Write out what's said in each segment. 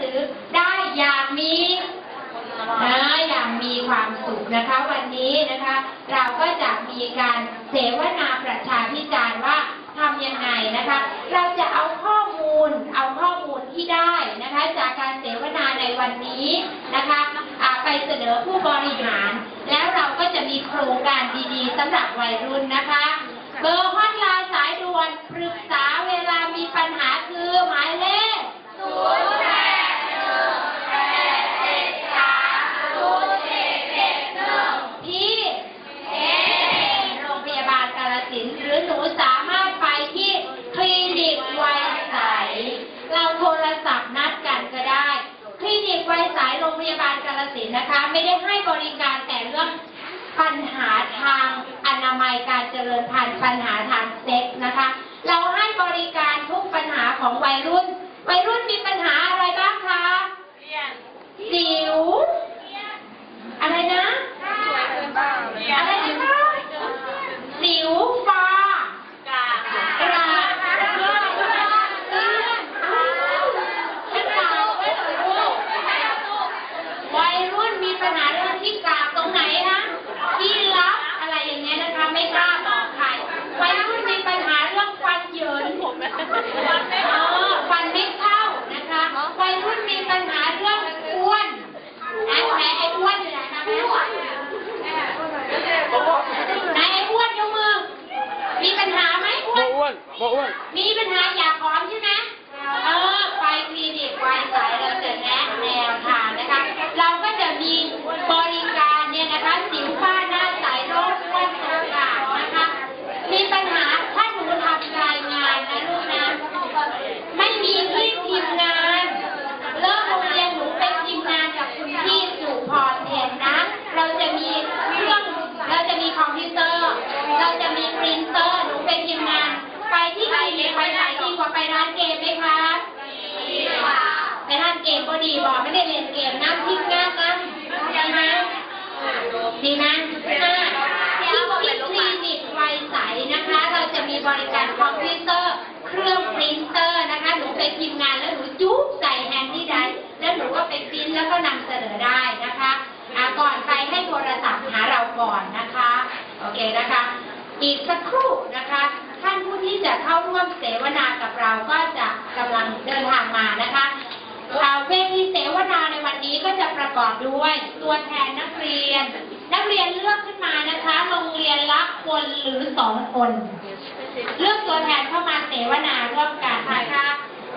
ซื้อได้อย่างมีนะอย่างมีความสุขนะคะ วันนี้นะคะ เราก็จะมีการเสวนาประชาพิจารณ์ว่าทำยังไงนะคะ เราจะเอาข้อมูลเอาข้อมูลที่ได้นะคะ จากการเสวนาในวันนี้นะคะไปเสนอผู้บริหาร แล้วเราก็จะมีโครงการดีๆสำหรับวัยรุ่นนะคะ พยาบาลกาลสินนะคะ ไม่ได้ให้บริการแต่เรื่องปัญหาทางอนามัยการเจริญพันธุ์ปัญหาทางเซ็กนะคะ เราให้บริการทุกปัญหาของวัยรุ่น วัยรุ่นมีปัญหาอะไรบ้างคะสิว อะไรนะ อะไรนะคะสิวฟ้ากระกระเลื่อนเลื่อนไม่กาวไม่รู้วัยรุ่นมีปัญหาเรื่องที่กากตรงไหนนะที่ลับอะไรอย่างเงี้ยนะคะ ไม่กล้าบอกใครวัยรุ่นมีปัญหาเรื่องฟันเหยินเออฟันไม่เข้านะคะวัยรุ่นมีปัญหาเรื่องอ้วนนะแหมไอ้อ้วนอยู่ไหนนะแม่อ้วน นายไอ้อ้วนยกมือ มีปัญหาไหมอ้ วบ่นอ้วนบ่อ้วน มีปัญหาอยากผอมใช่ไหมเออไปคลินิกไวสายเราจะแนะแนวทางนะคะ เราก็จะมีบริการเนี่ยนะคะ สิวฝ้าหน้าใสโรคอ้วนต่างๆนะคะ มีปัญหาถ้าหนูทำรายงานนะลูกนะ ไม่มีที่พิมพ์งาน เลิกโรงเรียนหนูไปพิมพ์งานกับคุณพี่สุพรเห็นนะ เราจะมีเครื่อง เราจะมีคอมพิวเตอร์ เราจะมีปรินเตอร์ หนูไปพิมพ์งาน ไปที่ไหนดีไปไหนดีกว่าไปร้านเกมไหมคะดีกว่าไปร้านเกมก็ ดีบอกไม่ได้เรียนเกมนั่งพิมพ์งานนั่งดีไหมดีไหมที่ที่คลินิกไวใสนะคะ เราจะมีบริการคอมพิวเตอร์ เครื่องปรินเตอร์นะคะหนูไปพิมพ์งานแล้วหนูจุ๊บใส่แฮนดี้ไดแล้วหนูก็ไปปริ้นแล้วก็นำเสนอได้นะคะอ่าก่อนไปให้โทรศัพท์หาเราก่อนนะคะ โอเคนะคะ อีกสักครู่นะคะ ท่านผู้ที่จะเข้าร่วมเสวนากับเราก็จะกำลังเดินทางมานะคะ เวทีเสวนาในวันนี้ก็จะประกอบด้วยตัวแทนนักเรียน นักเรียนเลือกขึ้นมานะคะโรงเรียนละคนหรือสองคน เลือกตัวแทนเข้ามาเสวนาร่วมกันนะคะ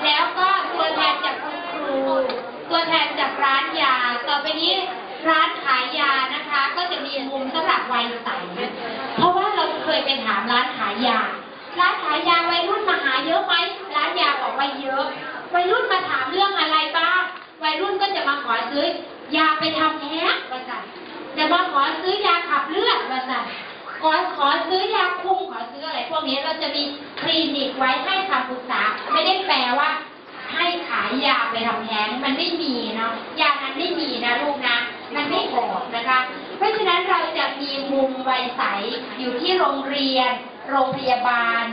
แล้วก็ตัวแทนจากคุณครู ตัวแทนจากร้านยา ต่อไปนี้ร้านขายยานะคะ ก็จะมีมุมสำหรับวัยใสเพราะว่าเราเคยไปถามร้านขายยา ร้านขายยาวัยรุ่นมาหาเยอะไหมร้านยาบอกว่าเยอะวัยรุ่นมาถามเรื่องอะไร วัยรุ่นก็จะมาขอซื้อยาไปทำแท้งว่าสั่นจะมาขอซื้อยาขับเลือดว่าสั่นขอขอซื้อยาคุมขอซื้ออะไรพวกนี้เราจะมีคลินิกไว้ให้คำปรึกษาไม่ได้แปลว่า ให้ขายยาไปทำแท้งมันไม่มีเนาะยานั้นไม่มีนะลูกนะ มันไม่ออกนะคะ เพราะฉะนั้นเราจะมีมุมไวใสอยู่ที่โรงเรียน โรงพยาบาล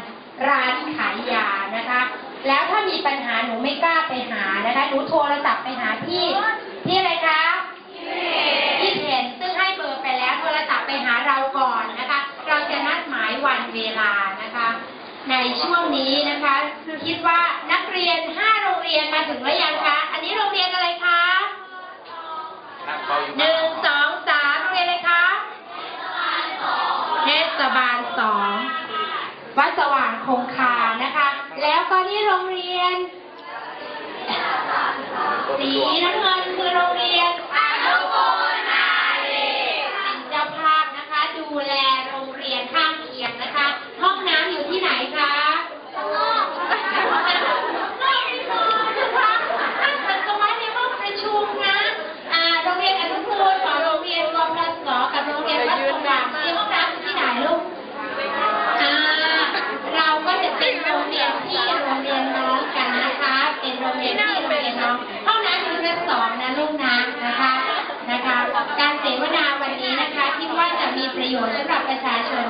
ร้านขายยานะคะ แล้วถ้ามีปัญหาหนูไม่กล้าไปหานะคะ หนูโทรศัพท์ไปหาพี่พี่อะไรคะที่เพนซึ่งให้เบอร์ไปแล้วโทรศัพท์ไปหาเราก่อนนะคะ เราจะนัดหมายวันเวลานะคะ ในช่วงนี้นะคะคิดว่านักเรียน5โรงเรียนมาถึงแล้วยังคะอันนี้โรงเรียนอะไรคะหนึ่งสองสามโรงเรียนอะไรคะเทศบาลสองวัดสว่างคงคานะคะ แล้วก็ที่โรงเรียน สีน้ำเงินคือโรงเรียนอนุ เสวนาวันนี้นะคะคิดว่าจะมีประโยชน์สำหรับประชาชน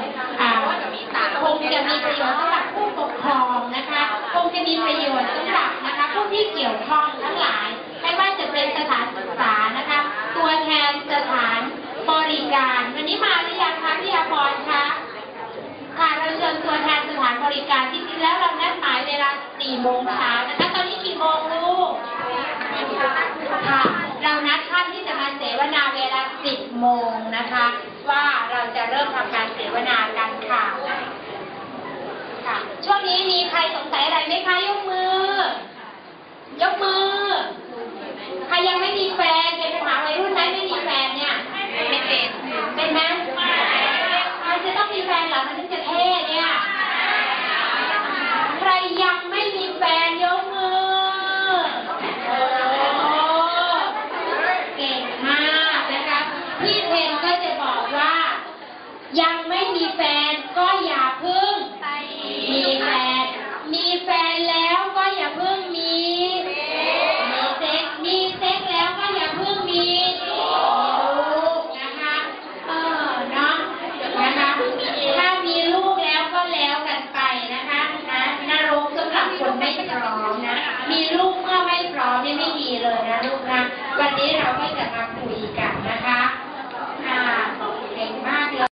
คงจะมีประโยชน์สำหรับผู้ปกครองนะคะคงจะมีประโยชน์สำหรับนะคะผู้ที่เกี่ยวข้องทั้งหลาย ไม่ว่าจะเป็นสถานศึกษานะคะ ตัวแทนสถานบริการ วันนี้มาหรือยังคะพี่อภรคะค่ะเราเชิญตัวแทนสถานบริการที่จริงแล้วเรานัดหมายเวลา4โมงเช้าะคะ ว่าเราจะเริ่มทำการเสวนากันค่ะค่ะ ช่วงนี้มีใครสงสัยอะไรไหมคะยกมือ ยกมือ ใครยังไม่มีแฟน 你起